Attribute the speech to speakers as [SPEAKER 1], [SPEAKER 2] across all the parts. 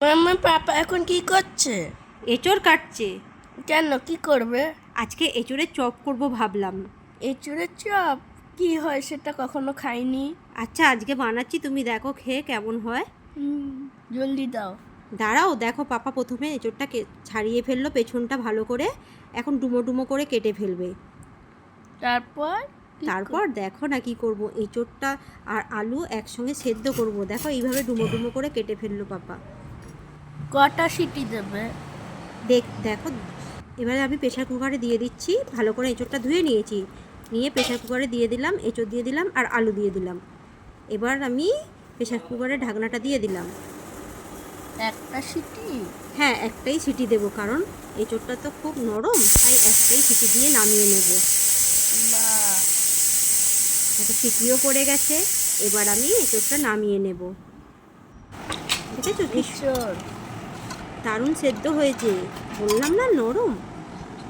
[SPEAKER 1] মাম্মা পাপা এখন কি করছে?
[SPEAKER 2] এঁচড় কাটছে।
[SPEAKER 1] কেন? কি করবে?
[SPEAKER 2] আজকে এঁচড়ের চপ করব ভাবলাম।
[SPEAKER 1] এঁচুড়ের চপ? কি হয় সেটা কখনো খাইনি।
[SPEAKER 2] আচ্ছা আজকে বানাচ্ছি তুমি দেখো খেয়ে কেমন হয়।
[SPEAKER 1] জলদি দাও।
[SPEAKER 2] দাঁড়াও দেখো পাপা প্রথমে এঁচড়টা ছাড়িয়ে ফেলল পেছনটা ভালো করে। এখন ডুমো ডুমো করে কেটে ফেলবে।
[SPEAKER 1] তারপর?
[SPEAKER 2] তারপর দেখো না কি করব এঁচড়টা আর আলু একসঙ্গে সেদ্ধ করব। দেখো এইভাবে ডুমো ডুমো করে কেটে ফেলল পাপা।
[SPEAKER 1] কটা সিটি দেবে?
[SPEAKER 2] দেখ দেখো এবারে আমি প্রেশার কুকারে দিয়ে দিচ্ছি ভালো করে এঁচড়টা ধুয়ে নিয়েছি। নিয়ে প্রেশার কুকারে দিয়ে দিলাম এঁচড় দিয়ে দিলাম আর আলু দিয়ে দিলাম। এবার আমি প্রেশার কুকারে ঢাকনাটা দিয়ে দিলাম।
[SPEAKER 1] একটা সিটি
[SPEAKER 2] হ্যাঁ একটাই সিটি দেবো কারণ এঁচড়টা তো খুব নরম তাই একটাই সিটি দিয়ে নামিয়ে নেব।
[SPEAKER 1] বা
[SPEAKER 2] একটা সিটিও পড়ে গেছে এবার আমি এঁচড়টা নামিয়ে নেব। দেখেছ? কি
[SPEAKER 1] এঁচড়।
[SPEAKER 2] দারুণ সেদ্ধ হয়েছে। বললাম না নরম।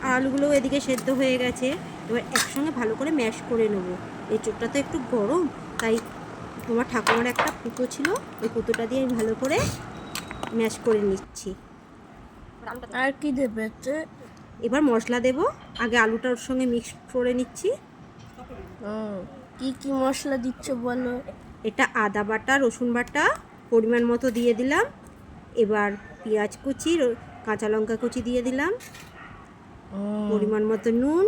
[SPEAKER 2] আর আলুগুলোও এদিকে সেদ্ধ হয়ে গেছে। এবার একসঙ্গে ভালো করে ম্যাশ করে নেব। এঁচোড়টা তো একটু গরম তাই তোমার ঠাকুমার একটা কুতো ছিল ওই কুতোটা দিয়ে আমি ভালো করে ম্যাশ করে নিচ্ছি।
[SPEAKER 1] আর কি দেবে?
[SPEAKER 2] এবার মশলা দেব। আগে আলুটা ওর সঙ্গে মিক্স করে নিচ্ছি।
[SPEAKER 1] কি কি মশলা দিচ্ছ বলো?
[SPEAKER 2] এটা আদা বাটা রসুন বাটা পরিমাণ মতো দিয়ে দিলাম। এবার পেঁয়াজ কুচি কাঁচা লঙ্কা কুচি দিয়ে দিলাম। পরিমাণ মতো নুন।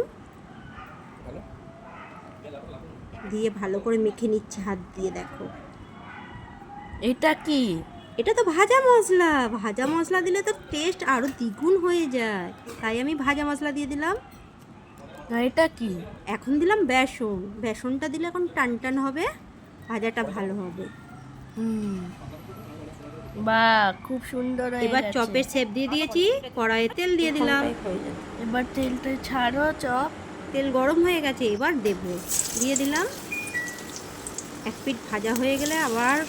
[SPEAKER 2] দিয়ে ভালো করে মেখে নিচ্ছে হাত দিয়ে দেখো।
[SPEAKER 1] এটা কি?
[SPEAKER 2] এটা তো ভাজা মশলা। ভাজা মশলা দিলে তো টেস্ট আরও দ্বিগুণ হয়ে যায়। তাই আমি ভাজা মশলা দিয়ে দিলাম।
[SPEAKER 1] আর এটা কি?
[SPEAKER 2] এখন দিলাম বেসন। বেসনটা দিলে এখন টান টান হবে। ভাজাটা ভালো হবে।
[SPEAKER 1] হুম। বা খুব সুন্দর
[SPEAKER 2] এবার চপের শেপ দিয়ে দিয়েছি কড়াইয়ে তেল দিয়ে দিলাম।
[SPEAKER 1] এবার তেলটা ছাড়ো চপ।
[SPEAKER 2] তেল গরম হয়ে গেছে এবার দেব। দিয়ে দিলাম। এক পিঠ ভাজা হয়ে গেলে আবার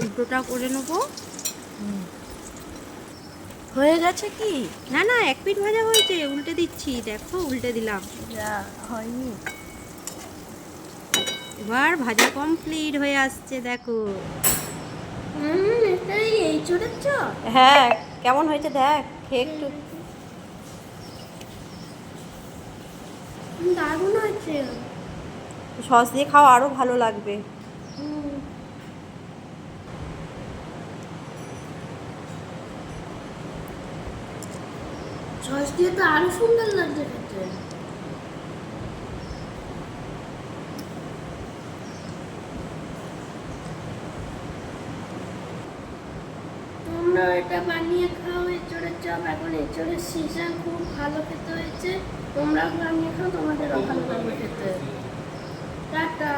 [SPEAKER 2] উল্টোটা করে নেব।
[SPEAKER 1] হয়ে গেছে কি?
[SPEAKER 2] না না এক পিঠ ভাজা হয়েছে উল্টে দিচ্ছি দেখো উল্টে দিলাম।
[SPEAKER 1] হয়নি।
[SPEAKER 2] এবার ভাজা কমপ্লিট হয়ে আসছে দেখো
[SPEAKER 1] হুম এটাই এই চোরের চপ
[SPEAKER 2] হ্যাঁ কেমন হয়েছে দেখ খেয়ে একটু।
[SPEAKER 1] দারুণ হয়েছে।
[SPEAKER 2] সস দিয়ে খাওয়া আরও ভালো লাগবে।
[SPEAKER 1] সস দিয়ে তো আরও সুন্দর লাগছে খেতে। এটা বানিয়ে খাও, এঁচড়ের চপ। এখন এঁচড়ের সিজন খুব ভালো খেতে হয়েছে। তোমরাও বানিয়ে খাও তোমাদেরও ভালো ভালো খেতে টাটা।